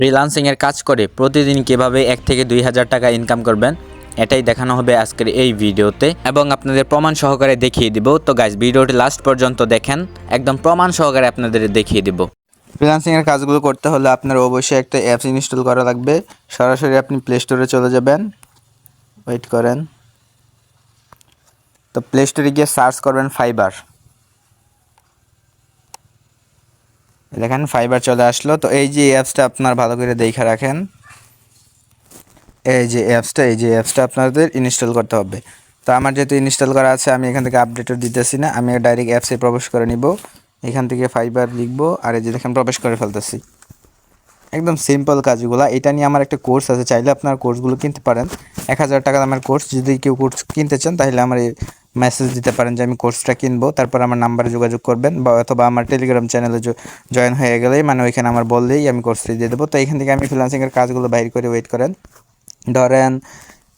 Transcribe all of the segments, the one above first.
Freelancing এর কাজ করে প্রতিদিন কীভাবে এক থেকে দুই হাজার টাকা ইনকাম করবেন, এটাই দেখানো হবে আজকের এই ভিডিওতে। এবং আপনাদের প্রমাণ সহকারে দেখিয়ে দিব। তো গাইজ ভিডিওটি লাস্ট পর্যন্ত দেখেন। একদম প্রমাণ সহকারে আপনাদের দেখিয়ে দিব। ফ্রিলান্সিং এর কাজগুলো করতে হলে আপনার অবশ্যই একটা অ্যাপস ইনস্টল করা লাগবে। সরাসরি আপনি প্লে স্টোরে চলে যাবেন। ওয়েট করেন। তো প্লে স্টোরে গিয়ে সার্চ করবেন ফাইবার দেখেন ফাইবার চলে আসলো। তো এই যে অ্যাপসটা আপনার ভালো করে দেখে রাখেন। এই যে অ্যাপসটা এই যে অ্যাপসটা আপনাদের ইনস্টল করতে হবে। তো আমার যেহেতু ইনস্টল করা আছে, আমি এখান থেকে আপডেটও দিতেছি না। আমি ডাইরেক্ট অ্যাপসে প্রবেশ করে নিব। এখান থেকে ফাইবার লিখব। আর এই যে দেখেন প্রবেশ করে ফেলতেছি। একদম সিম্পল কাজগুলো। এটা নিয়ে আমার একটা কোর্স আছে। চাইলে আপনার কোর্সগুলো কিনতে পারেন। এক হাজার টাকা দামের কোর্স যদি কেউ কোর্স কিনতে চান, তাহলে আমার মেসেজ দিতে পারেন যে আমি কোর্সটা কিনবো, তারপর আমার নাম্বারে যোগাযোগ করবেন বা অথবা আমার টেলিগ্রাম চ্যানেলে জয়েন হয়ে গেলেই মানে ওইখানে আমার বললেই আমি কোর্সটি দিয়ে দেবো। তো এখান থেকে আমি ফ্রিলান্সিংয়ের কাজগুলো বাইর করে ওয়েট করেন। ধরেন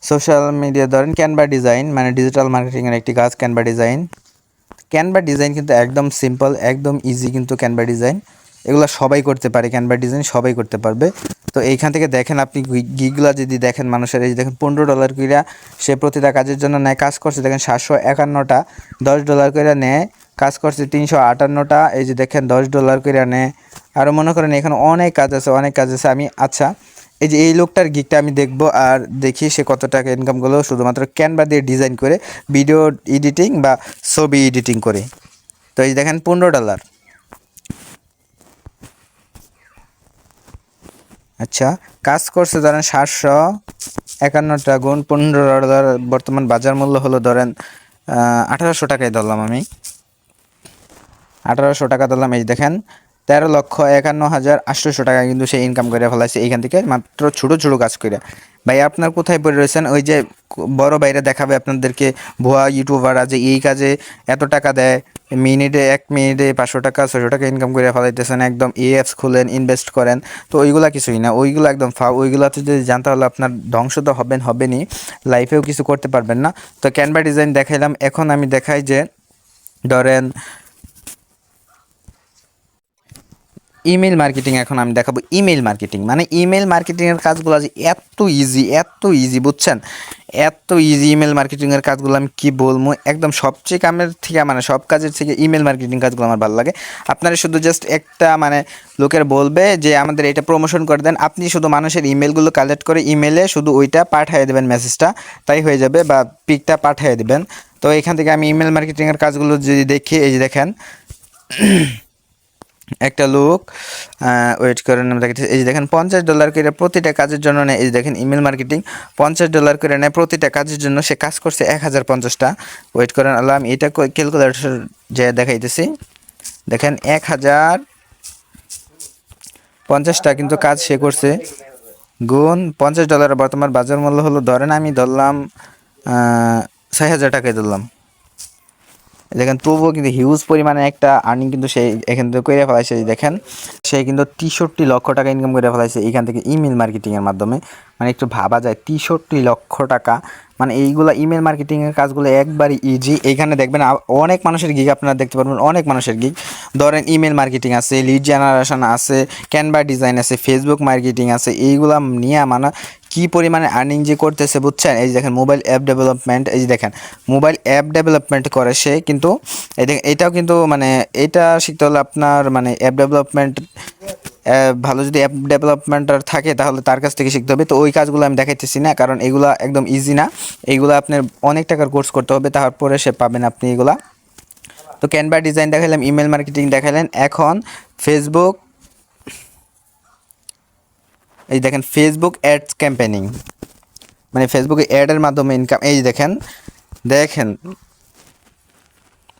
সোশ্যাল মিডিয়া ধরেন ক্যানভা ডিজাইন মানে ডিজিটাল মার্কেটিংয়ের একটি কাজ ক্যানভা ডিজাইন ক্যানভা ডিজাইন কিন্তু একদম সিম্পল একদম ইজি কিন্তু ক্যানভা ডিজাইন এগুলো সবাই করতে পারে ক্যানভা ডিজাইন সবাই করতে পারবে। তো এইখান থেকে দেখেন আপনি গিগুলা যদি দেখেন মানুষের, এই দেখেন পনেরো ডলার কইরা সে প্রতিটা কাজের জন্য নেয়, কাজ করছে দেখেন সাতশো একান্নটা, দশ ডলার কইরা নেয়, কাজ করছে তিনশো আটান্নটা, এই যে দেখেন দশ ডলার কইরা নেয়। আরও মনে করেন এখানে অনেক কাজ আছে, অনেক কাজ আছে। আমি আচ্ছা এই যে এই লোকটার গিকটা আমি দেখব আর দেখি সে কত টাকা ইনকাম করল শুধুমাত্র ক্যানভা দিয়ে ডিজাইন করে ভিডিও এডিটিং বা ছবি এডিটিং করে। তো এই দেখেন পনেরো ডলার আচ্ছা কাজ করছে ধরেন সাতশো একান্নটা গুণ পনেরো বর্তমান বাজার মূল্য হলো ধরেন আঠারোশো টাকায় ধরলাম আমি। আঠারোশো টাকা ধরলাম, এই দেখেন তেরো লক্ষ একান্ন হাজার আটশোশো টাকা কিন্তু সে ইনকাম করে ফেলাইছে। এইখান থেকে মাত্র ছোটো ছোটো কাজ করে। ভাই আপনার কোথায় পড়ে রয়েছেন? ওই যে বড় বাইরে দেখাবে আপনাদেরকে, ভুয়া ইউটিউবাররা যে এই কাজে এত টাকা দেয়, মিনিটে এক মিনিটে পাঁচশো টাকা ছশো টাকা ইনকাম করে ফেলাইতেছেন, একদম এ অ্যাপস খুলেন ইনভেস্ট করেন। তো ওইগুলা কিছুই না, ওইগুলো একদম ফা ওইগুলোতে যদি জানতে হলে আপনার ধ্বংস তো হবেন, হবেনই। লাইফেও কিছু করতে পারবেন না। তো ক্যানভা ডিজাইন দেখাইলাম। এখন আমি দেখাই যে, ধরেন ইমেল মার্কেটিং এখন আমি দেখাবো ইমেল মার্কেটিং। মানে ইমেল মার্কেটিংয়ের কাজগুলো যে এত ইজি এত ইজি বুঝছেন? এত ইজি ইমেল মার্কেটিংয়ের কাজগুলো আমি কী বলব? একদম সবচেয়ে কামের থেকে মানে সব কাজের থেকে ইমেল মার্কেটিং কাজগুলো আমার ভালো লাগে। আপনারা শুধু জাস্ট একটা মানে লোকের বলবে যে, আমাদের এটা প্রমোশন করে দেন। আপনি শুধু মানুষের ইমেলগুলো কালেক্ট করে ইমেলে শুধু ওইটা পাঠিয়ে দেবেন মেসেজটা তাই হয়ে যাবে বা পিকটা পাঠিয়ে দেবেন। তো এখান থেকে আমি ইমেল মার্কেটিংয়ের কাজগুলো যদি দেখি, এই যে দেখেন। একটা লোক ওয়েট করেন আমরা দেখেছি এই যে দেখেন, পঞ্চাশ ডলার করে প্রতিটা কাজের জন্য নেয়, এই যে দেখেন ইমেল মার্কেটিং পঞ্চাশ ডলার করে নেয় প্রতিটা কাজের জন্য, সে কাজ করছে এক হাজার পঞ্চাশটা। ওয়েট করেন, আল্লাহ, আমি এটা ক্যালকুলেটর যে দেখাইতেছি, দেখেন, এক হাজার পঞ্চাশটা কিন্তু কাজ সে করছে। গুণ, পঞ্চাশ ডলার বর্তমান বাজার মূল্য হলো, ধরেন আমি ধরলাম ছয় হাজার টাকায় ধরলাম। দেখেন, তবুও কিন্তু হিউজ পরিমাণে একটা আর্নিং কিন্তু সেই এখান থেকে করে ফেলাইছে দেখেন। সে কিন্তু তেষট্টি লক্ষ টাকা ইনকাম করে ফেলাইছে এখান থেকে ইমেল মার্কেটিংয়ের মাধ্যমে। মানে একটু ভাবা যায়, তেষট্টি লক্ষ টাকা মানে এইগুলো ইমেল মার্কেটিংয়ের কাজগুলো একবারই ইজি এইখানে দেখবেন অনেক মানুষের গিগ আপনারা দেখতে পারবেন, অনেক মানুষের গিগ ধরেন ইমেল মার্কেটিং আছে লিড জেনারেশন আছে ক্যানভা ডিজাইন আছে ফেসবুক মার্কেটিং আছে, এইগুলা নিয়ে মানে কি পরিমাণে আর্নিং যে করতেছে বুঝছেন? এই যে দেখেন মোবাইল অ্যাপ ডেভেলপমেন্ট এই যে দেখেন মোবাইল অ্যাপ ডেভেলপমেন্ট করে সে কিন্তু, এই দেখেন, এটাও কিন্তু মানে এটা শিখতে হলে আপনার মানে অ্যাপ ডেভেলপমেন্ট ভালো যদি অ্যাপ ডেভেলপমেন্টার থাকে, তাহলে তার কাছ থেকে শিখতে হবে। তো ওই কাজগুলো আমি দেখাইতেছি না, কারণ এগুলা একদম ইজি না। এইগুলো আপনার অনেক টাকার কোর্স করতে হবে, তারপরে সে পাবেন আপনি এগুলা। তো ক্যানভা ডিজাইন দেখাইলাম ইমেল মার্কেটিং দেখালেন এখন ফেসবুক এই দেখেন ফেসবুক অ্যাডস ক্যাম্পেনিং মানে ফেসবুকে অ্যাডের মাধ্যমে ইনকাম এই দেখেন দেখেন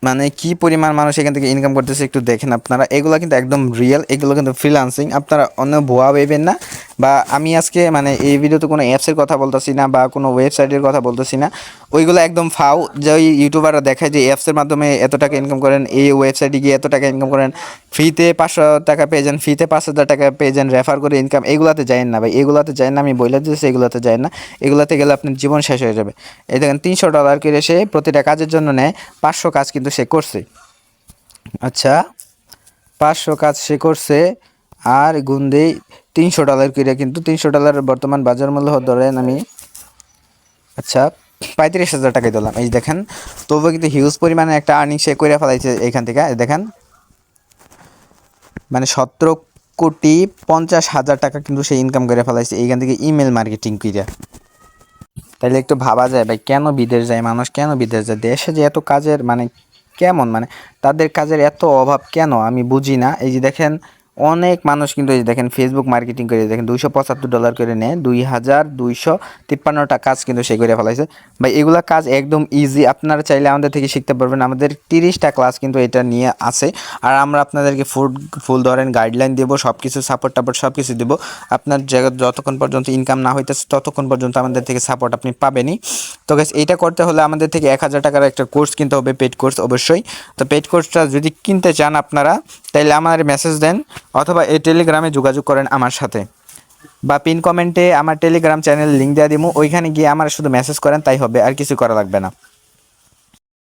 মানে কি পরিমাণ মানুষ এখান থেকে ইনকাম করতেছে একটু দেখেন আপনারা। এগুলো কিন্তু একদম রিয়েল এগুলো কিন্তু ফ্রিলান্সিং আপনারা অন্য ভুয়া ভেবেন না। বা আমি আজকে মানে এই ভিডিওতে কোনো অ্যাপসের কথা বলতেছি না বা কোনো ওয়েবসাইটের কথা বলতেছি না। ওইগুলো একদম ফাও যে ওই ইউটিউবাররা দেখায় যে অ্যাপসের মাধ্যমে এত টাকা ইনকাম করেন, এই ওয়েবসাইটে গিয়ে এত টাকা ইনকাম করেন ফ্রিতে পাঁচশো টাকা পেয়ে যান ফ্রিতে পাঁচ হাজার টাকা পেয়ে যান রেফার করে ইনকাম এগুলাতে যায় না ভাই, এগুলাতে যায় না, আমি বলে দিয়েছি এগুলাতে যায় না। এগুলাতে গেলে আপনার জীবন শেষ হয়ে যাবে। এই দেখেন, তিনশো ডলার করে সে প্রতিটা কাজের জন্য নেয়, পাঁচশো কাজ কিন্তু সে করছে। আচ্ছা পাঁচশো কাজ সে করছে আর গুণ দেই তিনশো ডলার করে কিন্তু তিনশো ডলারের বর্তমান বাজার মূল্য ধরেন আমি আচ্ছা পঁয়ত্রিশ হাজার টাকায় দিলাম। এই দেখেন, তবুও কিন্তু হিউজ পরিমাণে একটা আর্নিং সে করে ফেলাইছে এখান থেকে দেখেন। মানে সতেরো কোটি পঞ্চাশ হাজার টাকা কিন্তু সে ইনকাম করে ফেলাইছে, এইখান থেকে ইমেল মার্কেটিং করে তাইলে একটু ভাবা যায় ভাই, কেন বিদেশ যায়, মানুষ কেন বিদেশ যায়? দেশে যে এত কাজের মানে কেমন? মানে তাদের কাজের এত অভাব কেন? আমি বুঝি না। এই যে দেখেন অনেক মানুষ কিন্তু এই দেখেন ফেসবুক মার্কেটিং করে, দেখেন দুইশো পঁচাত্তর ডলার করে নেয়, দুই হাজার দুইশো তিপ্পান্নটা কাজ কিন্তু সে করে ফেলাইছে। ভাই, এগুলা কাজ একদম ইজি আপনারা চাইলে আমাদের থেকে শিখতে পারবেন। আমাদের তিরিশটা ক্লাস কিন্তু এটা নিয়ে আছে। আর আমরা আপনাদেরকে ফুড ফুল ধরেন গাইডলাইন দেবো সব কিছু সাপোর্ট টাপোর্ট সব কিছু দেবো। আপনার জায়গা যতক্ষণ পর্যন্ত ইনকাম না হইতেছে, ততক্ষণ পর্যন্ত আমাদের থেকে সাপোর্ট আপনি পাবেনই। তো গাইস এইটা করতে হলে আমাদের থেকে এক হাজার টাকার একটা কোর্স কিনতে হবে পেড কোর্স অবশ্যই। তো পেড কোর্সটা যদি কিনতে চান আপনারা তাহলে আমার মেসেজ দেন। অথবা এই টেলিগ্রামে যোগাযোগ করেন আমার সাথে। বা পিন কমেন্টে আমার টেলিগ্রাম চ্যানেল লিঙ্ক দেওয়া দিব ওইখানে গিয়ে আমার শুধু মেসেজ করেন, তাই হবে। আর কিছু করা লাগবে না।